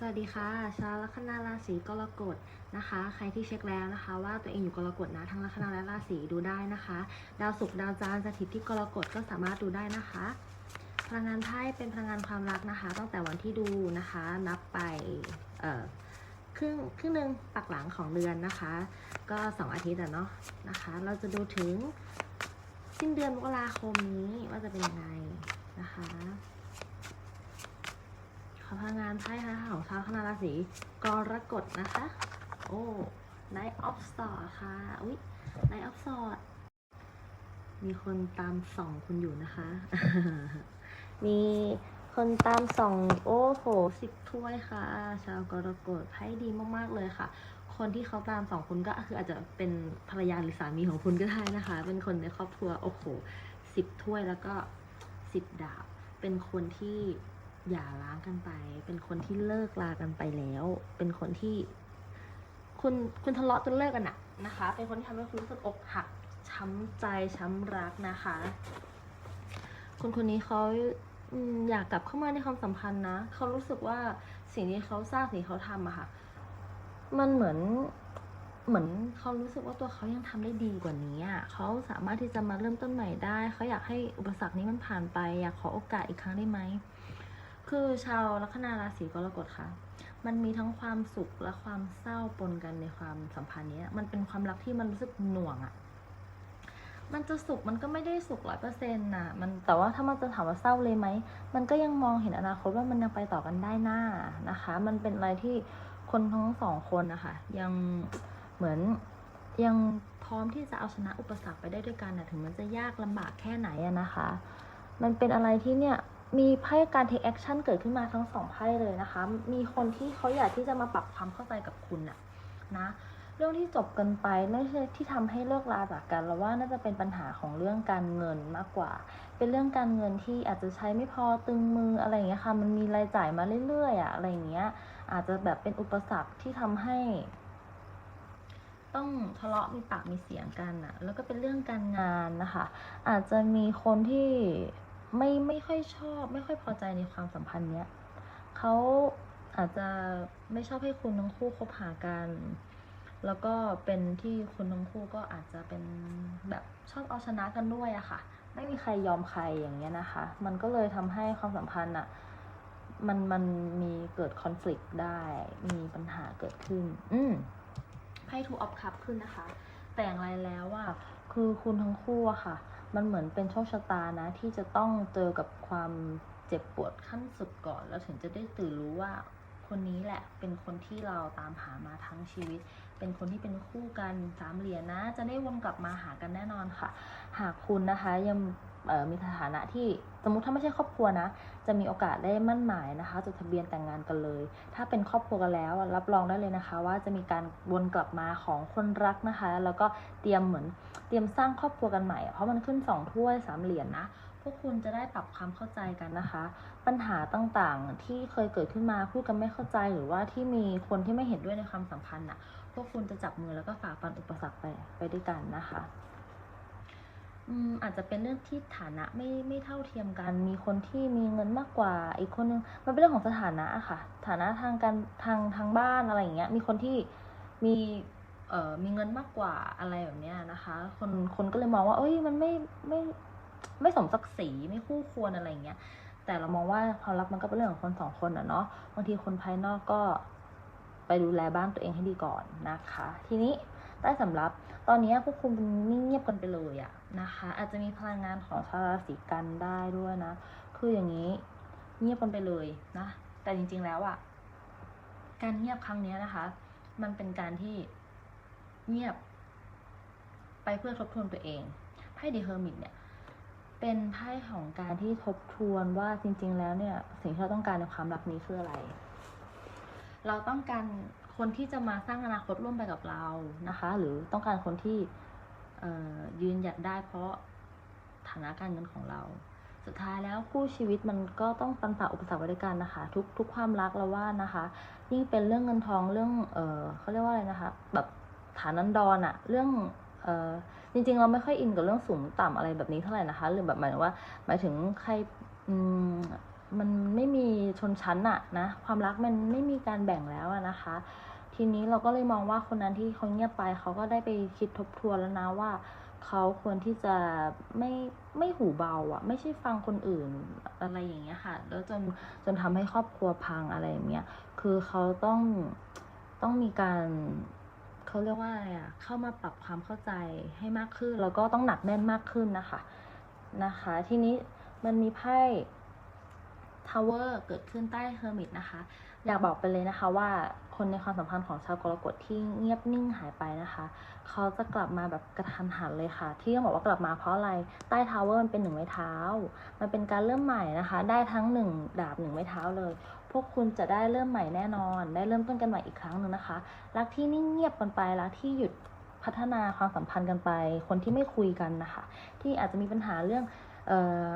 สวัสดีค่ะชาวลัคนาราศีกรกฎนะคะ ใครที่เช็คแล้วนะคะ ว่าตัวเองอยู่กรกฎนะทั้งลัคนาและราศีดูได้นะคะ ดาวศุกร์ดาวจันทร์สถิตที่กรกฎก็สามารถดูได้นะคะ พลังงานไพ่เป็นพลังงานความรักนะคะ ตั้งแต่วันที่ดูนะคะ นับไปเครึ่งครึ่งหนึ่งปักหลังของเดือนนะคะ ก็สองอาทิตย์อะเนาะนะคะ เราจะดูถึงสิ้นเดือนมกราคมนี้ว่าจะเป็นยังไงนะคะ ขอพลังงานไพ่ค่ะของชาวคณะราศีกรกฎนะคะ โอ้ Knight of s o r ค่ะ อุ๊ย Knight of s o r มีคนตามส่องคุณอยู่นะคะ มีคนตามส่องโอ้โหสิบถ้วยค่ะ ชาวกรกฎไพ่ดีมากๆเลยค่ะคนที่เขาตามสองคุณก็คืออาจจะเป็นภรรยาหรือสามีของคุณก็ได้นะคะ เป็นคนในครอบครัวโอ้โหสิบถ้วยแล้วก็สิบดาบ เป็นคนที่ หย่าร้างกันไป เป็นคนที่เลิกลากันไปแล้ว เป็นคนที่ คุณคุณทะเลาะจนเลิกกันอะนะคะ เป็นคนที่ทำให้คุณรู้สึกอกหักช้ำใจช้ำรักนะคะ คนคนนี้เขาอยากกลับเข้ามาในความสัมพันธ์นะเขารู้สึกว่าสิ่งที่เขาสร้างสิ่งที่เขาทำอะค่ะ มันเหมือนเหมือนเขารู้สึกว่าตัวเขายังทำได้ดีกว่านี้อะเขาสามารถที่จะมาเริ่มต้นใหม่ได้ เขาอยากให้อุปสรรคนี้มันผ่านไป อยากขอโอกาสอีกครั้งได้ไหม คือชาวลัคนาราศีกรกฎค่ะ มันมีทั้งความสุขและความเศร้าปนกันในความสัมพันธ์นี้ มันเป็นความรักที่มันรู้สึกหน่วงอะ่ะ มันจะสุขมันก็ไม่ได้สุขร้อยเปอร์เซ็นต์น่ะมันแต่ว่าถ้ามันจะถามว่าเศร้าเลยไหม มันก็ยังมองเห็นอนาคตว่ามันยังไปต่อกันได้หน้านะคะ มันเป็นอะไรที่คนทั้งสองคนนะคะยังเหมือนยังพร้อมที่จะเอาชนะอุปสรรคไปได้ด้วยกันนะถึงมันจะยากลำบากแค่ไหนอะนะคะ มันเป็นอะไรที่เนี่ย มีไพ่การ take action เกิดขึ้นมาทั้งสองไพ่เลยนะคะ มีคนที่เขาอยากที่จะมาปรับความเข้าใจกับคุณอะนะ เรื่องที่จบกันไปไม่ใช่ที่ทำให้เลิกลาจากกันเราว่าน่าจะเป็นปัญหาของเรื่องการเงินมากกว่า เป็นเรื่องการเงินที่อาจจะใช้ไม่พอตึงมืออะไรอย่างเงี้ยค่ะ มันมีรายจ่ายมาเรื่อยๆอะอะไรอย่างเงี้ย อาจจะแบบเป็นอุปสรรคที่ทำให้ต้องทะเลาะมีปากมีเสียงกันอะแล้วก็เป็นเรื่องการงานนะคะ อาจจะมีคนที่ ไม่ไม่ค่อยชอบ ไม่ค่อยพอใจในความสัมพันธ์เนี้ยเขาอาจจะไม่ชอบให้คุณทั้งคู่คบหากัน แล้วก็เป็นที่คุณทั้งคู่ก็อาจจะเป็นแบบชอบเอาชนะกันด้วยอะค่ะ ไม่มีใครยอมใครอย่างเงี้ยนะคะ มันก็เลยทำให้ความสัมพันธ์อะมันมันมีเกิดคอน FLICT ได้ มีปัญหาเกิดขึ้น อืมไพ่ทูออฟคัพขึ้นนะคะ แต่อย่างไรแล้วอะคือคุณทั้งคู่อะค่ะ มันเหมือนเป็นโชคชะตานะที่จะต้องเจอกับความเจ็บปวดขั้นสุดก่อน แล้วถึงจะได้ตื่นรู้ว่าคนนี้แหละเป็นคนที่เราตามหามาทั้งชีวิต เป็นคนที่เป็นคู่กันสามเหรียญนะ จะได้วนกลับมาหากันแน่นอนค่ะ หากคุณนะคะยังมีสถานะที่ สมมุติถ้าไม่ใช่ครอบครัวนะ จะมีโอกาสได้มั่นหมายนะคะจดทะเบียนแต่งงานกันเลย ถ้าเป็นครอบครัวกันแล้ว รับรองได้เลยนะคะ ว่าจะมีการวนกลับมาของคนรักนะคะ แล้วก็เตรียมเหมือนเตรียมสร้างครอบครัวกันใหม่ เพราะมันขึ้นสองถ้วยสามเหรียญนะพวกคุณจะได้ปรับความเข้าใจกันนะคะ ปัญหาต่างๆ ที่เคยเกิดขึ้นมาพูดกันไม่เข้าใจหรือว่าที่มีคนที่ไม่เห็นด้วยในความสัมพันธ์น่ะ พวกคุณจะจับมือแล้วก็ฝ่าฟันอุปสรรคไปไปด้วยกันนะคะ อาจจะเป็นเรื่องที่ฐานะไม่ไม่เท่าเทียมกัน มีคนที่มีเงินมากกว่า อีกคนนึงมันเป็นเรื่องของสถานะค่ะ ฐานะทางการทางทางบ้านอะไรอย่างเงี้ย มีคนที่มีเอ่อมีเงินมากกว่าอะไรแบบเนี้ยนะคะ คนคนก็เลยมองว่า เอ้ยมันไม่ไม่ไม่สมศักดิ์ศรีไม่คู่ควรอะไรอย่างเงี้ย แต่เรามองว่าความรักมันก็เป็นเรื่องของคนสองคนอะเนาะ บางทีคนภายนอกก็ไปดูแลบ้านตัวเองให้ดีก่อนนะคะ ทีนี้ใต้สำรับตอนนี้พวกคุณนนิ่งเงียบกันไปเลยอะ นะคะ อาจจะมีพลังงานของชาวราศีกันได้ด้วยนะ คืออย่างนี้เงียบกันไปเลยนะ แต่จริง ๆแล้วอะการเงียบครั้งนี้นะคะ มันเป็นการที่เงียบ ไปเพื่อทบทวนตัวเองไพ่เดอเฮอร์มิตเนี่ย เป็นไพ่ของการที่ทบทวนว่าจริง ๆ แล้วเนี่ย สิ่งที่เราต้องการในความรักนี้คืออะไร เราต้องการคนที่จะมาสร้างอนาคตร่วมไปกับเรานะคะ หรือต้องการคนที่ ยืนหยัดได้เพราะฐานะการเงินของเรา สุดท้ายแล้วคู่ชีวิตมันก็ต้องปันฝ่าอุปสรรคไปด้วยกันนะคะ ทุกทุกความรักเราว่านะคะ ยิ่งเป็นเรื่องเงินทองเรื่องเออเขาเรียกว่าอะไรนะคะ แบบฐานันดรอะเรื่องเออจริงๆ เราไม่ค่อยอินกับเรื่องสูงต่ำอะไรแบบนี้เท่าไหร่นะคะ หรือแบบหมายถึงว่า หมายถึงใครอืมมันไม่มีชนชั้นอะนะ ความรักมันไม่มีการแบ่งแล้วอะนะคะ ทีนี้เราก็เลยมองว่าคนนั้นที่เขาเงียบไปเขาก็ได้ไปคิดทบทวนแล้วนะว่าเขาควรที่จะไม่ไม่หูเบาอะไม่ใช่ฟังคนอื่นอะไรอย่างเงี้ยค่ะ แล้วจนจนทำให้ครอบครัวพังอะไรอย่างเงี้ยคือเขาต้องต้องมีการเขาเรียกว่าอะไรอะเข้ามาปรับความเข้าใจให้มากขึ้น แล้วก็ต้องหนักแน่นมากขึ้นนะคะนะคะ ทีนี้มันมีไพ่ Tower เกิดขึ้นใต้ Hermit นะคะ อยากบอกไปเลยนะคะว่าคนในความสัมพันธ์ของชาวกรกฎที่เงียบนิ่งหายไปนะคะ เขาจะกลับมาแบบกระทันหันเลยค่ะ ที่ต้องบอกว่ากลับมาเพราะอะไร ใต้ทาวเวอร์มันเป็นหนึ่งไม้เท้า มันเป็นการเริ่มใหม่นะคะ ได้ทั้งหนึ่งดาบหนึ่งไม้เท้าเลย พวกคุณจะได้เริ่มใหม่แน่นอน ได้เริ่มต้นกันใหม่อีกครั้งหนึ่งนะคะ รักที่นิ่งเงียบกันไป รักที่หยุดพัฒนาความสัมพันธ์กันไป คนที่ไม่คุยกันนะคะ ที่อาจจะมีปัญหาเรื่องเอ่อ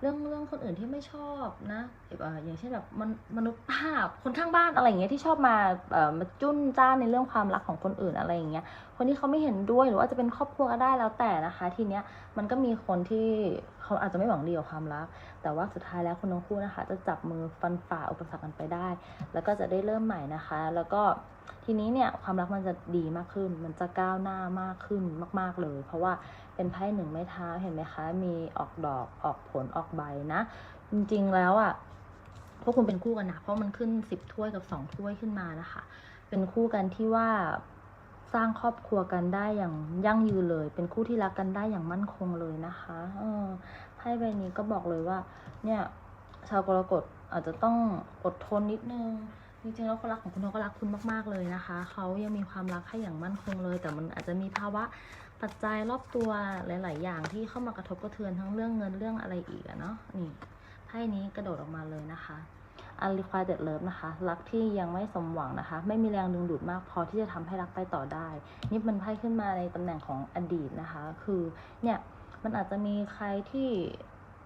เรื่องเรื่องคนอื่นที่ไม่ชอบนะอย่างเช่นแบบมนมนุษย์ภาพคนข้างบ้านอะไรอย่างเงี้ยที่ชอบมาเอ่อมาจุ้นจ้านในเรื่องความรักของคนอื่นอะไรอย่างเงี้ย คนที่เขาไม่เห็นด้วยหรือว่าจะเป็นครอบครัวก็ได้แล้วแต่นะคะ ทีเนี้ยมันก็มีคนที่เขาอาจจะไม่หวังดีกับความรัก แต่ว่าสุดท้ายแล้วคนทั้งคู่นะคะ จะจับมือฟันฝ่าอุปสรรคกันไปได้ แล้วก็จะได้เริ่มใหม่นะคะ แล้วก็ทีนี้เนี่ยความรักมันจะดีมากขึ้น มันจะก้าวหน้ามากขึ้นมาก ๆเลย เพราะว่าเป็นไพ่หนึ่งไม้เท้าเห็นไหมคะ มีออกดอกออกผลออกใบนะ จริงๆแล้วอะพวกคุณเป็นคู่กันนะเพราะมันขึ้นสิบถ้วยกับสองถ้วยขึ้นมานะคะ เป็นคู่กันที่ว่า สร้างครอบครัวกันได้อย่างยั่งยืนเลย เป็นคู่ที่รักกันได้อย่างมั่นคงเลยนะคะเออไพ่ใบนี้ก็บอกเลยว่า เนี่ย ชาวกรกฎอาจจะต้องอดทนนิดนึงจริงๆแล้วคนรักของคุณเขาก็รักคุณมากๆเลยนะคะ เขายังมีความรักให้อย่างมั่นคงเลย แต่มันอาจจะมีภาวะปัจจัยรอบตัวหลาย ๆ อย่างที่เข้ามากระทบกระเทือนทั้งเรื่องเงินเรื่องอะไรอีกอะเนาะนี่ไพ่นี้กระโดดออกมาเลยนะคะ unrequited love นะคะ รักที่ยังไม่สมหวังนะคะ ไม่มีแรงดึงดูดมากพอที่จะทำให้รักไปต่อได้ นี่มันไพ่ขึ้นมาในตำแหน่งของอดีตนะคะ คือเนี่ยมันอาจจะมีใครที่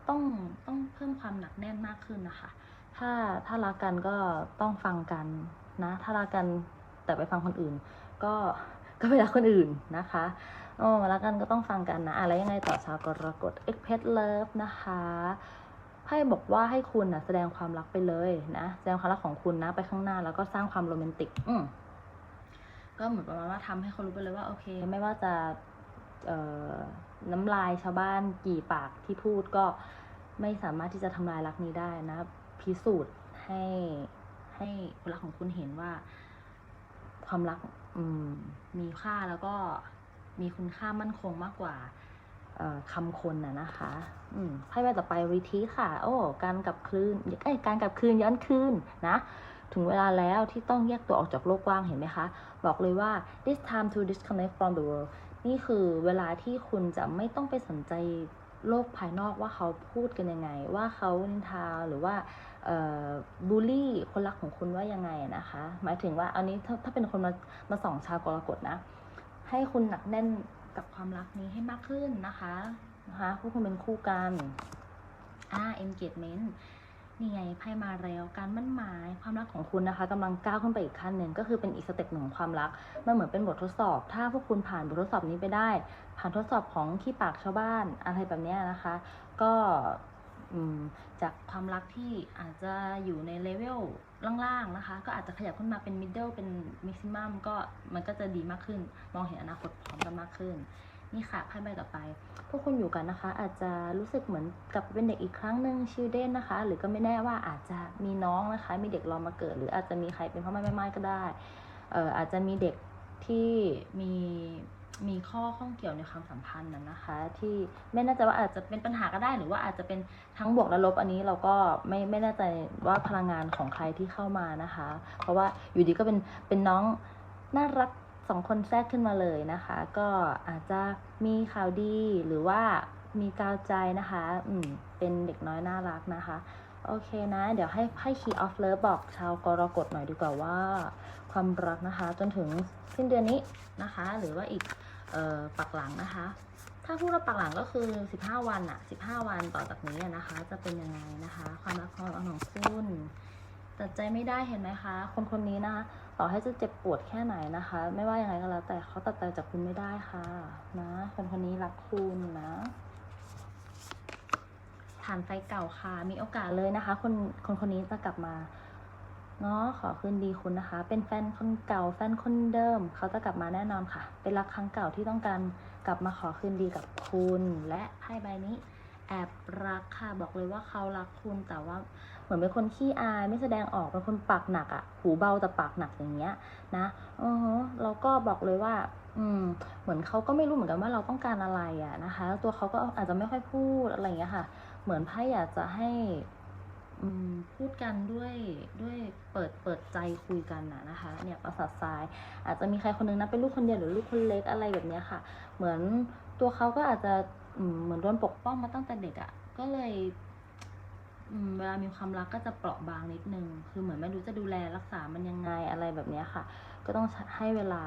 ต้องต้องเพิ่มความหนักแน่นมากขึ้นนะคะ ถ้าถ้ารักกันก็ต้องฟังกันนะ ถ้ารักกันแต่ไปฟังคนอื่น ก็ก็ไปรักคนอื่นนะคะโอ้รักกันก็ต้องฟังกันนะ อะไรยังไงต่อชาวกรกฎ e x p e t love นะคะ ไพ่บอกว่าให้คุณนะแสดงความรักไปเลยนะ แสดงความรักของคุณนะ ไปข้างหน้าแล้วก็สร้างความโรแมนติก อืก็เหมือนประมาณว่าทำให้เขารู้ไปเลยว่าโอเค ไม่ว่าจะเออน้ำลายชาวบ้านกี่ปากที่พูดก็ไม่สามารถที่จะทำลายรักนี้ได้นะ พิสูจน์ให้ให้คนรักของคุณเห็นว่า ความรักอืมมีค่าแล้วก็มีคุณค่ามั่นคงมากกว่า คำคนน่ะนะคะไพ่ใบต่อไปรีทีค่ะ โอ้การกลับคืนเอ้การกลับคืนย้อนคืนนะ ถึงเวลาแล้วที่ต้องแยกตัวออกจากโลกกว้างเห็นไหมคะ บอกเลยว่า this time to disconnect from the world นี่คือเวลาที่คุณจะไม่ต้องไปสนใจโลกภายนอกว่าเขาพูดกันยังไง ว่าเขานินทาหรือว่าบูลลี่คนรักของคุณว่ายังไงนะคะ หมายถึงว่าอันนี้ถ้าถ้าเป็นคนมามาส่องชาวกรกฎนะ ให้คุณหนักแน่น กับความรักนี้ให้มากขึ้นนะคะนะคะพวกคุณเป็นคู่กันอ่า engagement นี่ไงไพ่มาแล้วการมั่นหมายความรักของคุณนะคะกำลังก้าวขึ้นไปอีกขั้นหนึ่งก็คือเป็นอีกสเต็ปหนึ่งของความรักมันเหมือนเป็นบททดสอบ ถ้าพวกคุณผ่านบททดสอบนี้ไปได้ ผ่านทดสอบของขี้ปากชาวบ้านอะไรแบบนี้นะคะ ก็ จากความรักที่อาจจะอยู่ในเลเวลล่างๆนะคะ ก็อาจจะขยับขึ้นมาเป็นมิดเดิลเป็นมิกซิมัมก็มันก็จะดีมากขึ้น มองเห็นอนาคตพร้อมกันมากขึ้น นี่ค่ะไพ่ใบต่อไป พวกคุณอยู่กันนะคะ อาจจะรู้สึกเหมือนกลับไปเป็นเด็กอีกครั้งหนึ่งชิลเด้นนะคะ หรือก็ไม่แน่ว่าอาจจะมีน้องนะคะ มีเด็กรอมาเกิด หรืออาจจะมีใครเป็นพ่อแม่แม่ไม้ก็ได้เอ่ออาจจะมีเด็กที่มี มีข้อข้องเกี่ยวในความสัมพันธ์นะนนะคะ ที่ไม่แน่ใจว่าอาจจะเป็นปัญหาก็ได้หรือว่าอาจจะเป็นทั้งบวกและลบอันนี้เราก็ไม่ไม่แน่ใจว่าพลังงานของใครที่เข้ามานะคะ เพราะว่าอยู่ดีก็เป็นเป็นน้องน่ารักสองคนแทรกขึ้นมาเลยนะคะ ก็อาจจะมีข่าวดีหรือว่ามีกาวใจนะคะ อืม เป็นเด็กน้อยน่ารักนะคะ โอเคนะ เดี๋ยวให้ให้ Key of Love บอกชาวกรกฎหน่อยดีกว่าว่า ความรักนะคะ จนถึงสิ้นเดือนนี้นะคะ หรือว่าอีก ปักหลังนะคะ ถ้าพูดว่าปักหลังก็คือ 15 วันอะ15 วันต่อจากนี้อะนะคะ จะเป็นยังไงนะคะ ความรักของของคุณตัดใจไม่ได้เห็นไหมคะ คนคนนี้นะคะต่อให้จะเจ็บปวดแค่ไหนนะคะ ไม่ว่ายังไงก็แล้วแต่เขาตัดใจจากคุณไม่ได้ค่ะนะคนคนนี้รักคุณนะทานไฟเก่าค่ะมีโอกาสเลยนะคะ คนคนคนนี้จะกลับมา เนาะขอคืนดีคุณนะคะ เป็นแฟนคนเก่าแฟนคนเดิม เขาจะกลับมาแน่นอนค่ะ เป็นรักครั้งเก่าที่ต้องการกลับมาขอคืนดีกับคุณ และไพ่ใบนี้แอบรักค่ะบอกเลยว่าเขารักคุณแต่ว่าเหมือนเป็นคนขี้อายไม่แสดงออกเป็นคนปากหนักอะ่ะ หูเบาแต่ปากหนักอย่างเงี้ยนะอือแล้วก็บอกเลยว่า อืม เหมือนเขาก็ไม่รู้เหมือนกันว่าเราต้องการอะไรอะนะคะ ตัวเขาก็อาจจะไม่ค่อยพูดอะไรอย่างเงี้ยค่ะ เหมือนไพ่อยากจะให้ พูดกันด้วยด้วยเปิดเปิดใจคุยกันนะนะคะ เนี่ยประสาททราย อาจจะมีใครคนนึงนะเป็นลูกคนเดียวหรือลูกคนเล็กอะไรแบบเนี้ยค่ะ เหมือนตัวเขาก็อาจจะเหมือนโดนปกป้องมาตั้งแต่เด็กอะ่ะ ก็เลยเวลามีความรักก็จะเปราะบางนิดนึง คือเหมือนไม่รู้จะดูแลรักษามันยังไงอะไรแบบเนี้ยค่ะ ก็ต้องให้เวลา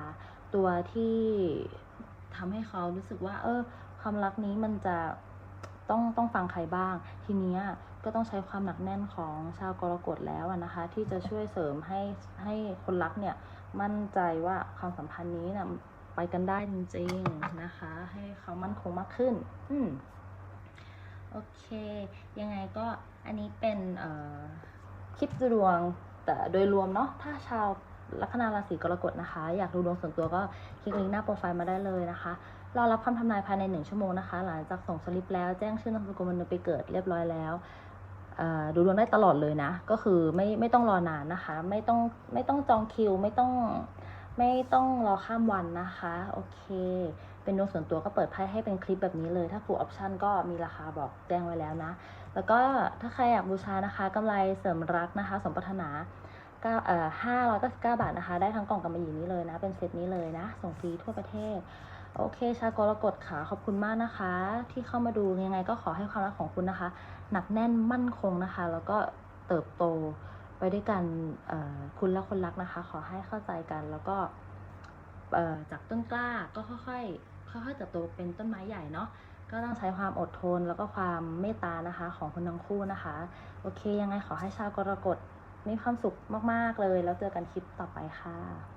ตัวที่ทำให้เขารู้สึกว่า เออ ความรักนี้มันจะต้องต้องฟังใครบ้าง ทีเนี้ย ก็ต้องใช้ความหนักแน่นของชาวกรกฎแล้วนะคะ ที่จะช่วยเสริมให้ให้คนรักเนี่ยมั่นใจว่าความสัมพันธ์นี้นะไปกันได้จริงๆนะคะ ให้เขามั่นคงมากขึ้น อืมโอเค ยังไงก็อันนี้เป็นเอ่อคลิปดูดวงแต่โดยรวมเนาะถ้าชาวลัคนาราศีกรกฎนะคะ อยากดูดวงส่วนตัวก็คลิกลิงก์หน้าโปรไฟล์มาได้เลยนะคะรอรับคำทำนายภายในหนึ่งชั่วโมงนะคะ หลังจากส่งสลิปแล้วแจ้งชื่อนามสกุลวันเดือนปีเกิดเรียบร้อยแล้ว ดูดวงได้ตลอดเลยนะ ก็คือไม่ไม่ต้องรอนานนะคะ ไม่ต้องไม่ต้องจองคิว ไม่ต้องไม่ต้องรอข้ามวันนะคะ โอเค เป็นดวงส่วนตัวก็เปิดไพ่ให้เป็นคลิปแบบนี้เลย ถ้า full option ก็มีราคาบอกแจ้งไว้แล้วนะ แล้วก็ถ้าใครอยากบูชานะคะกำไรเสริมรักนะคะ สมปรารถนาก็เอ่อห้าร้อยเก้าสิบเก้าบาทนะคะ ได้ทั้งกล่องกำมะหยี่นี้เลยนะ เป็นเซตนี้เลยนะ ส่งฟรีทั่วประเทศ โอเค ชากรกฎค่ะ ขอบคุณมากนะคะ ที่เข้ามาดูยังไงก็ขอให้ความรักของคุณนะคะ หนักแน่นมั่นคงนะคะ แล้วก็เติบโตไปด้วยกันคุณและคนรักนะคะ ขอให้เข้าใจกันแล้วก็จากต้นกล้าก็ค่อยๆค่อยๆเติบโตเป็นต้นไม้ใหญ่เนาะก็ต้องใช้ความอดทนแล้วก็ความเมตตานะคะ ของคนทั้งคู่นะคะ โอเค ยังไงขอให้ชาวกรกฎมีความสุขมากๆเลย แล้วเจอกันคลิปต่อไปค่ะ